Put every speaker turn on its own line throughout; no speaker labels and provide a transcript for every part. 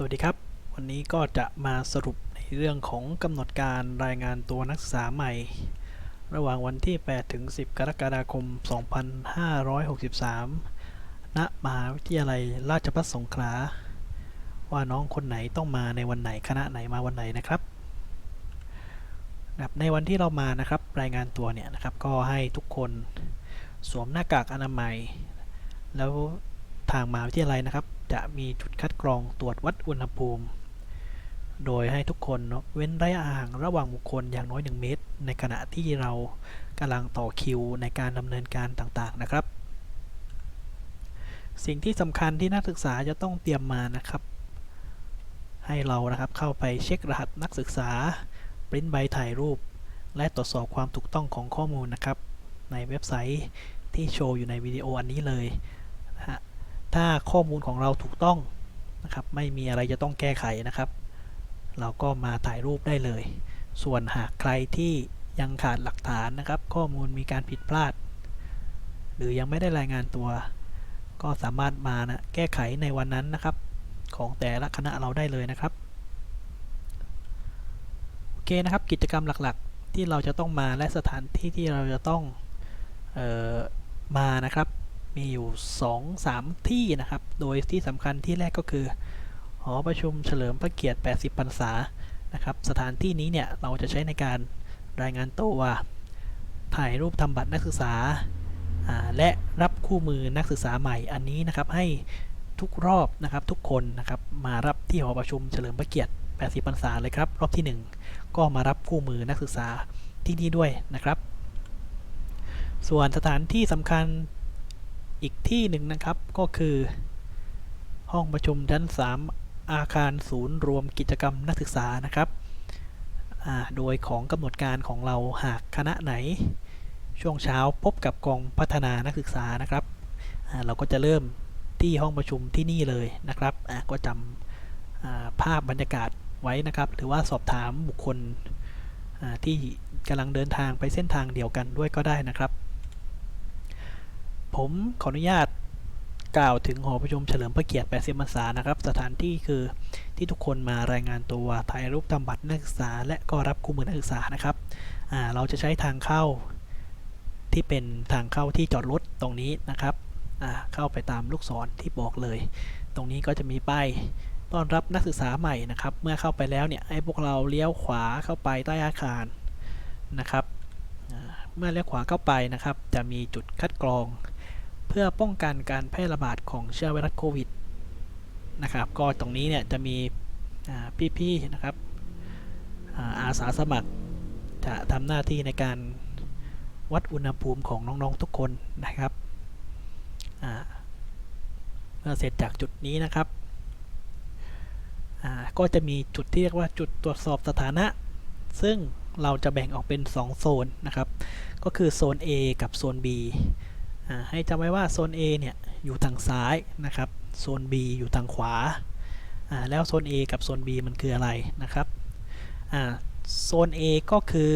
สวัสดีครับ วันนี้ก็จะมาสรุปในเรื่องของกำหนดการรายงานตัวนักศึกษาใหม่ ระหว่างวันที่ 8 ถึง 10 กรกฎาคม 2563 ณ มหาวิทยาลัยราชภัฏสงขลา ว่าน้องคนไหนต้องมาในวันไหนคณะไหนมาวันไหนนะครับ ในวันที่เรามานะครับรายงานตัวเนี่ยนะครับก็ให้ทุกคนสวมหน้ากากอนามัย แล้วทางมหาวิทยาลัยนะครับ จะมีจุดคัดกรองตรวจวัดอุณหภูมิ โดยให้ทุกคนเนาะเว้นระยะห่างระหว่างบุคคลอย่างน้อย 1 เมตร ในขณะที่เรากำลังต่อคิวในการดำเนินการต่างๆนะครับ สิ่งที่สำคัญที่นักศึกษาจะต้องเตรียมมานะครับ ให้เรานะครับเข้าไปเช็ครหัสนักศึกษาปริ้นใบถ่ายรูป และตรวจสอบความถูกต้องของข้อมูลนะครับ ในเว็บไซต์ที่โชว์อยู่ในวิดีโออันนี้เลยนะฮะ ถ้าข้อมูลของเราถูกต้องนะครับ ไม่มีอะไรจะต้องแก้ไขนะครับ เราก็มาถ่ายรูปได้เลย ส่วนหากใครที่ยังขาดหลักฐานนะครับ ข้อมูลมีการผิดพลาด หรือยังไม่ได้รายงานตัว ก็สามารถมานะแก้ไขในวันนั้นนะครับ ของแต่ละคณะเราได้เลยนะครับโอเคนะครับกิจกรรมหลักๆ ที่เราจะต้องมาและสถานที่ที่เราจะต้องเออมานะครับ มีอยู่ 2-3 ที่นะครับ โดยที่สำคัญที่แรกก็คือ หอประชุมเฉลิมพระเกียรติ 80 พรรษานะครับ สถานที่นี้เนี่ย เราจะใช้ในการรายงานตัว ถ่ายรูปทำบัตรนักศึกษา และรับคู่มือนักศึกษาใหม่อันนี้นะครับให้ทุกรอบนะครับทุกคนนะครับมารับที่หอประชุมเฉลิมพระเกียรติ 80 พรรษาเลยครับรอบที่ 1 ก็มารับคู่มือนักศึกษาที่นี่ด้วยนะครับ ส่วนสถานที่สำคัญ อีกที่หนึ่งนะครับก็คือ ห้องประชุมชั้น 3 อาคารศูนย์รวมกิจกรรมนักศึกษานะครับโดยของกำหนดการของเราหากคณะไหน ช่วงเช้าพบกับกองพัฒนานักศึกษานะครับ เราก็จะเริ่มที่ห้องประชุมที่นี่เลยนะครับก็จำภาพบรรยากาศไว้นะครับ หรือว่าสอบถามบุคคลที่กำลังเดินทางไปเส้นทางเดียวกันด้วยก็ได้นะครับ ผมขออนุญาตกล่าวถึงหอประชุมเฉลิมพระเกียรติ 80พรรษานะครับ สถานที่คือที่ทุกคนมารายงานตัวถ่ายรูปทำบัตรนักศึกษา และก็รับคู่มือนักศึกษานะครับ เราจะใช้ทางเข้าที่เป็นทางเข้าที่จอดรถตรงนี้นะครับ เข้าไปตามลูกศรที่บอกเลย ตรงนี้ก็จะมีป้ายต้อนรับนักศึกษาใหม่นะครับ เมื่อเข้าไปแล้วเนี่ยให้พวกเราเลี้ยวขวาเข้าไปใต้อาคารนะครับ เมื่อเลี้ยวขวาเข้าไปนะครับ จะมีจุดคัดกรอง เพื่อป้องกันการแพร่ระบาดของเชื้อไวรัสโควิดนะครับ ก็ตรงนี้เนี่ยจะมีพี่ๆนะครับอาสาสมัครจะทำหน้าที่ในการวัดอุณหภูมิของน้องๆทุกคนนะครับเมื่อเสร็จจากจุดนี้นะครับ ก็จะมีจุดที่เรียกว่าจุดตรวจสอบสถานะ ซึ่งเราจะแบ่งออกเป็น 2 โซนนะครับ ก็คือโซน A กับโซน B ให้จำไว้ว่าโซน A เนี่ยอยู่ทางซ้ายนะครับโซน B อยู่ทางขวาแล้วโซน A กับโซน B มันคืออะไรนะครับโซน A ก็คือ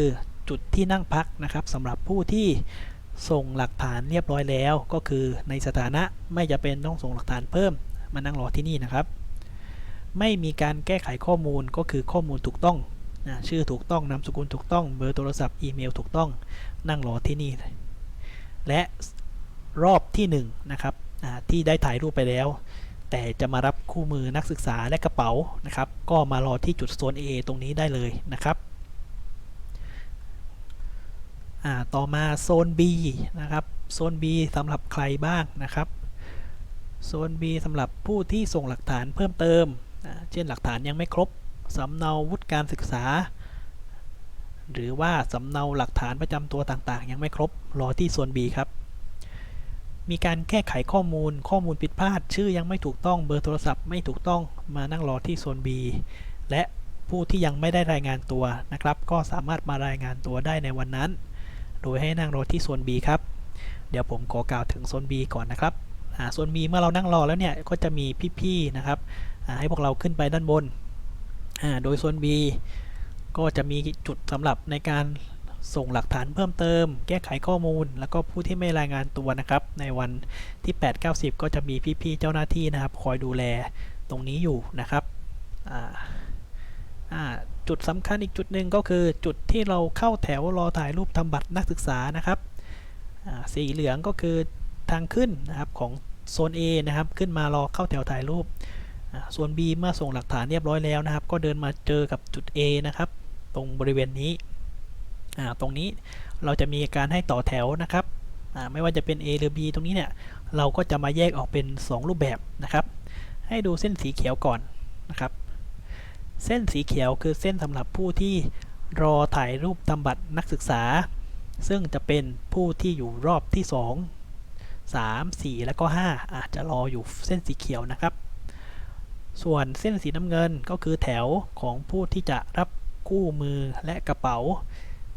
จุดที่นั่งพักนะครับสำหรับผู้ที่ส่งหลักฐานเรียบร้อยแล้ว ก็คือในสถานะไม่จะเป็นต้องส่งหลักฐานเพิ่มมานั่งรอที่นี่นะครับ ไม่มีการแก้ไขข้อมูลก็คือข้อมูลถูกต้องนะชื่อถูกต้องนามสกุลถูกต้องเบอร์โทรศัพท์อีเมลถูกต้องนั่งรอที่นี่ และ รอบที่1นงนะครับที่ได้ถ่ายรูปไปแล้ว แต่จะมารับคู่มือนักศึกษาและกระเป๋านะครับ ก็มารอที่จุดโซน A ตรงนี้ได้เลยนะครับต่อมาโซน B นะครับโซน B สำหรับใครบ้างนะครับโซน B สำหรับผู้ที่ส่งหลักฐานเพิ่มเติม เช่นหลักฐานยังไม่ครบสำเนาวุฒิการศึกษา หรือว่าสำเนาหลักฐานประจำตัวต่างๆ ยังไม่ครบรอที่โซน B ครับ มีการแก้ไขข้อมูล ข้อมูลผิดพลาด ชื่อยังไม่ถูกต้อง เบอร์โทรศัพท์ไม่ถูกต้อง มานั่งรอที่โซน B และผู้ที่ยังไม่ได้รายงานตัวนะครับ ก็สามารถมารายงานตัวได้ในวันนั้น โดยให้นั่งรอที่โซน B ครับ เดี๋ยวผมขอกล่าวถึงโซน B ก่อนนะครับโซน B เมื่อเรานั่งรอแล้วเนี่ย ก็จะมีพี่ๆ นะครับ ให้พวกเราขึ้นไปด้านบน โดยโซน B ก็จะมีจุดสำหรับในการ ส่งหลักฐานเพิ่มเติม แก้ไขข้อมูล แล้วก็ผู้ที่ไม่รายงานตัวนะครับ ในวันที่ 8 9 0 ก็จะมีพี่ๆเจ้าหน้าที่นะครับ คอยดูแลตรงนี้อยู่นะครับจุดสำคัญอีกจุดหนึ่งก็คือจุดที่เราเข้าแถวรอถ่ายรูปทำบัตรนักศึกษานะครับสีเหลืองก็คือทางขึ้นนะครับของโซน A นะครับ ขึ้นมารอเข้าแถวถ่ายรูปส่วน B เมื่อส่งหลักฐานเรียบร้อยแล้วนะครับ ก็เดินมาเจอกับจุด A นะครับ ตรงบริเวณนี้ ตรงนี้เราจะมีการให้ต่อแถวนะครับไม่ว่าจะเป็น A หรือ B ตรงนี้เนี่ยเราก็จะมาแยกออกเป็น 2 รูปแบบนะครับ ให้ดูเส้นสีเขียวก่อนนะครับ เส้นสีเขียวคือเส้นสำหรับผู้ที่รอถ่ายรูปทำบัตรนักศึกษา ซึ่งจะเป็นผู้ที่อยู่รอบที่ 2 3 4 แล้วก็ 5 อาจจะรออยู่เส้นสีเขียวนะครับ ส่วนเส้นสีน้ำเงินก็คือแถวของผู้ที่จะรับคู่มือและกระเป๋า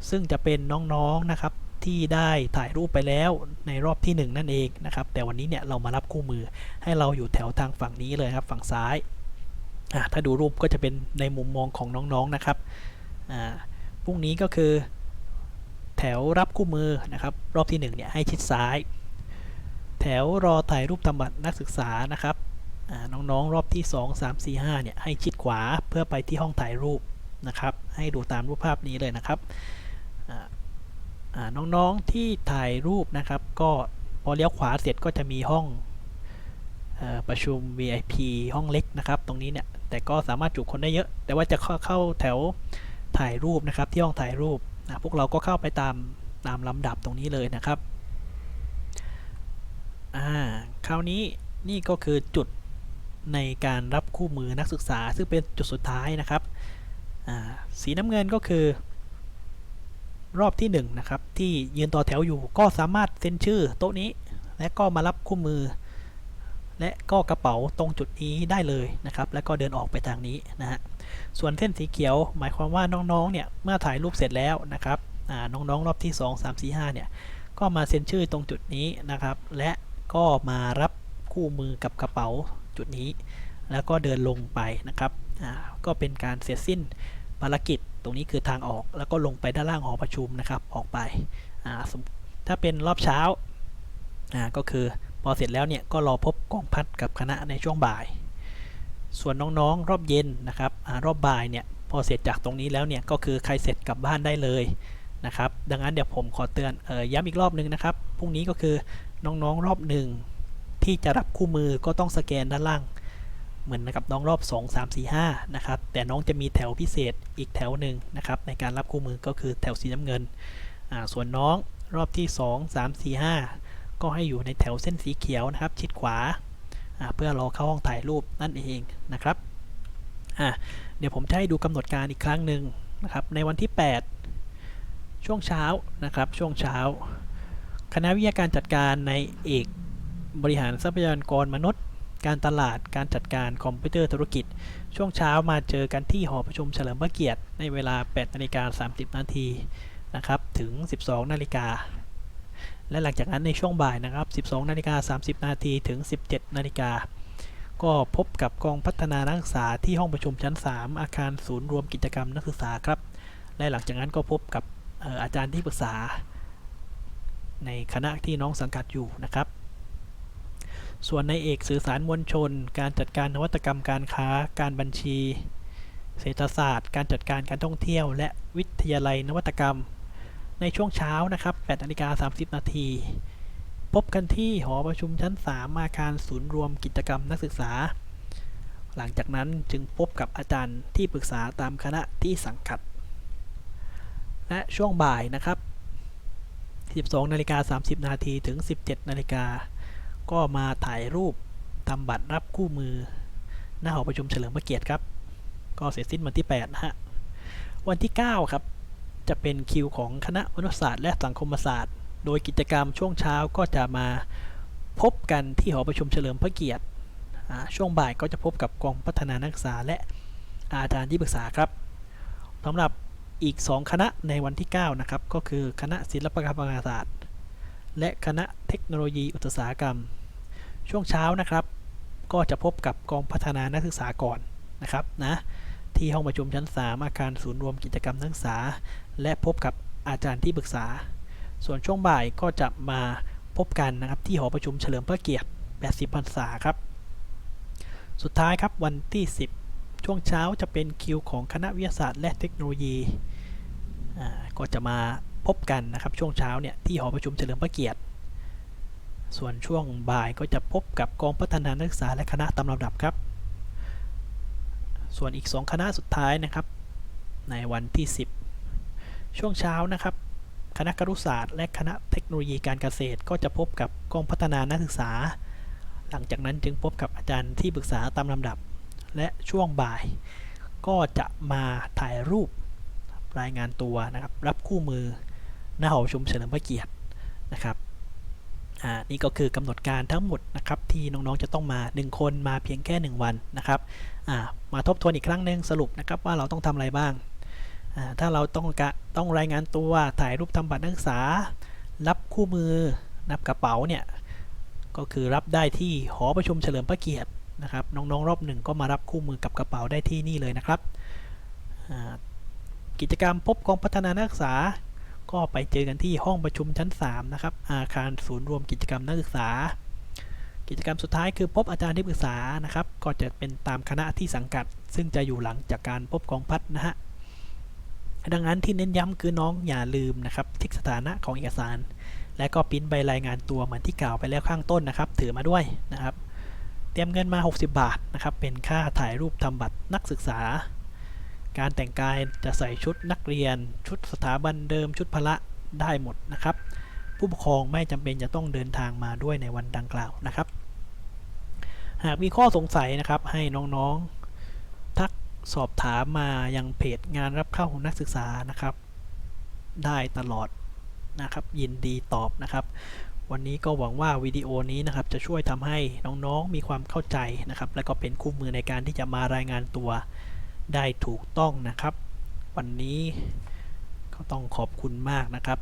ซึ่งจะเป็นน้องๆนะครับที่ได้ถ่ายรูปไปแล้วในรอบที่ 1 นั่นเองนะครับ แต่วันนี้เนี่ยเรามารับคู่มือให้เราอยู่แถวทางฝั่งนี้เลยครับฝั่งซ้ายถ้าดูรูปก็จะเป็นในมุมมองของน้องๆนะครับพรุ่งนี้ก็คือแถวรับคู่มือนะครับ รอบที่1เนี่ยให้ชิดซ้าย แถวรอถ่ายรูปทำบัตรนักศึกษานะครับน้องๆรอบที่ 2 3 4 5เนี่ยให้ชิดขวาเพื่อไปที่ห้องถ่ายรูปนะครับ ให้ดูตามรูปภาพนี้เลยนะครับ น้องๆที่ถ่ายรูปนะครับ ก็พอเลี้ยวขวาเสร็จก็จะมีห้องอประชุม VIP ห้องเล็กนะครับ ตรงนี้เนี่ยแต่ก็สามารถจุคนได้เยอะ แต่ว่าจะเข้าขาแถวถ่ายรูปนะครับ ที่ห้องถ่ายรูปนะพวกเราก็เข้าไปตามตามลำดับตรงนี้เลยนะครับอ่าคราวนี้นี่ก็คือจุดในการรับคู่มือนักศึกษา ซึ่งเป็นจุดสุดท้ายนะครับ สีน้ำเงินก็คือ รอบที่1นงนะครับที่ยืนต่อแถวอยู่ก็สามารถเซ็นชื่อโต๊ะนี้ และก็มารับคู่มือ และก็กระเป๋าตรงจุดนี้ได้เลยนะครับ แล้วก็เดินออกไปทางนี้นะฮะส่วนเส้นสีเขียว หมายความว่าน้องๆเนี่ยเมื่อถ่ายรูปเสร็จแล้วนะครับน้องๆรอบที่ 2 3 4 5เนี่ยก็มาเซ็นชื่อตรงจุดนี้นะครับ และก็มารับคู่มือกับกระเป๋าจุดนี้ แล้วก็เดินลงไปนะครับก็เป็นการเสร็จสิ้นภารกิจ ตรงนี้คือทางออกแล้วก็ลงไปด้านล่างหอประชุมนะครับ ออกไป ถ้าเป็นรอบเช้าก็คือพอเสร็จแล้วเนี่ยก็รอพบกองพัดกับคณะในช่วงบ่าย ส่วนน้องๆรอบเย็นนะครับอรอบบ่ายเนี่ยพอเสร็จจากตรงนี้แล้วเนี่ยก็คือใครเสร็จกลับบ้านได้เลยนะครับ ดังนั้นเดี๋ยวผมขอเตือนออย้ำอีกรอบหนึ่งนะครับพรุ่งนี้ก็คือน้องๆรอบหนึ่งที่จะรับคู่มือก็ต้องสแกนด้านล่าง เหมือนกับน้องรอบ 2 3 4 5 นะครับ แต่น้องจะมีแถวพิเศษอีกแถวหนึ่งนะครับในการรับคู่มือก็คือแถวสีน้ำเงิน ส่วนน้องรอบที่ 2 3 4 5 ก็ให้อยู่ในแถวเส้นสีเขียวนะครับ ชิดขวา เพื่อรอเข้าห้องถ่ายรูปนั่นเองนะครับเดี๋ยวผมจะให้ดูกำหนดการอีกครั้งหนึ่งนะครับในวันที่ 8 ช่วงเช้านะครับช่วงเช้า คณะวิทยาการจัดการในเอกบริหารทรัพยากรมนุษย์ การตลาด การจัดการคอมพิวเตอร์ธุรกิจ ช่วงเช้ามาเจอกันที่หอประชุมเฉลิมพระเกียรติ ในเวลา 8นาฬิกา30 นาทีนะครับ ถึง 12นาฬิกา และหลังจากนั้นในช่วงบ่ายนะครับ 12นาฬิกา30 นาที ถึง 17นาฬิกา ก็พบกับกองพัฒนานักศึกษาที่ห้องประชุมชั้น 3 อาคารศูนย์รวมกิจกรรมนักศึกษาครับ และหลังจากนั้นก็พบกับอาจารย์ที่ปรึกษา ในคณะที่น้องสังกัดอยู่นะครับ ส่วนในเอกสื่อสารมวลชน การจัดการนวัตกรรมการค้า การบัญชี เศรษฐศาสตร์ การจัดการการท่องเที่ยว และวิทยาลัยนวัตกรรม ในช่วงเช้านะครับ8นาฬิกา30 นาที พบกันที่หอประชุมชั้น 3 อาคารศูนย์รวมกิจกรรมนักศึกษา หลังจากนั้นจึงพบกับอาจารย์ที่ปรึกษาตามคณะที่สังกัด และช่วงบ่ายนะครับ 12นาฬิกา30 นาทีถึง 17นาฬิกา ก็มาถ่ายรูปทำบัตรรับคู่มือ หน้าหอประชุมเฉลิมพระเกียรติครับ ก็เสร็จสิ้นวันที่8นะฮะ วันที่ 9 ครับ จะเป็นคิวของคณะมนุษยศาสตร์และสังคมศาสตร์ โดยกิจกรรมช่วงเช้าก็จะมาพบกันที่หอประชุมเฉลิมพระเกียรติ ช่วงบ่ายก็จะพบกับกองพัฒนานักศึกษาและอาจารย์ที่ปรึกษาครับสำหรับอีก 2 คณะในวันที่ 9 นะครับ ก็คือคณะศิลปกรรมศาสตร์ และคณะเทคโนโลยีอุตสาหกรรม ช่วงเช้านะครับ ก็จะพบกับกองพัฒนานักศึกษาก่อนนะครับนะที่ห้องประชุมชั้น 3 อาคารศูนย์รวมกิจกรรมนักศึกษา และพบกับอาจารย์ที่ปรึกษา ส่วนช่วงบ่ายก็จะมาพบกันนะครับที่หอประชุมเฉลิมพระเกียรติ 80 พรรษาครับ สุดท้ายครับวันที่ 10 ช่วงเช้าจะเป็นคิวของคณะวิทยาศาสตร์และเทคโนโลยีก็จะมาพบกันนะครับช่วงเช้าเนี่ยที่หอประชุมเฉลิมพระเกียรติ ส่วนช่วงบ่ายก็จะพบกับกองพัฒนานักศึกษาและคณะตามลำดับครับ ส่วนอีก 2 คณะสุดท้ายนะครับ ในวันที่ 10 ช่วงเช้านะครับ คณะครุศาสตร์ และคณะเทคโนโลยีการเกษตร ก็จะพบกับกองพัฒนานักศึกษา หลังจากนั้นจึงพบกับอาจารย์ที่ปรึกษาตามลำดับ และช่วงบ่าย ก็จะมาถ่ายรูปรายงานตัวนะครับ รับคู่มือหน้าหอประชุมเฉลิมพระเกียรตินะครับ อ่านี่ก็คือกำหนดการทั้งหมดนะครับที่น้องๆจะต้องมา 1 คนมาเพียงแค่ 1 วันนะครับอ่ามาทบทวนอีกครั้งหนึ่งสรุปนะครับว่าเราต้องทำอะไรบ้างอ่าถ้าเราต้องกะต้องรายงานตัวถ่ายรูปทำบัตรนักศึกษา รับคู่มือนับกระเป๋าเนี่ยก็คือรับได้ที่หอประชุมเฉลิมพระเกียรตินะครับน้องๆรอบหนึ่งก็มารับคู่มือกับกระเป๋าได้ที่นี่เลยนะครับกิจกรรมพบกองพัฒนานักศึกษา ก็ไปเจอกันที่ห้องประชุมชั้น 3 นะครับ อาคารศูนย์รวมกิจกรรมนักศึกษา กิจกรรมสุดท้ายคือพบอาจารย์ที่ปรึกษานะครับ ก็จะเป็นตามคณะที่สังกัด ซึ่งจะอยู่หลังจากการพบกองพัฒนะฮะดังนั้นที่เน้นย้ำคือน้องอย่าลืมนะครับทิกสถานะของเอกสาร และก็ปริ้นใบรายงานตัวเหมือนที่กล่าวไปแล้วข้างต้นนะครับ ถือมาด้วยนะครับ เตรียมเงินมา 60 บาทนะครับเป็นค่าถ่ายรูปทำบัตรนักศึกษา การแต่งกายจะใส่ชุดนักเรียน ชุดสถาบันเดิม ชุดพละได้หมดนะครับ ผู้ปกครองไม่จำเป็นจะต้องเดินทางมาด้วยในวันดังกล่าวนะครับ หากมีข้อสงสัยนะครับให้น้องๆ ทักสอบถามมายังเพจงานรับเข้าของนักศึกษานะครับ ได้ตลอดนะครับ ยินดีตอบนะครับ วันนี้ก็หวังว่าวิดีโอนี้นะครับจะช่วยทำให้น้องๆมีความเข้าใจนะครับ และก็เป็นคู่มือในการที่จะมารายงานตัว ได้ถูกต้องนะครับ วันนี้ก็ต้องขอบคุณมากนะครับ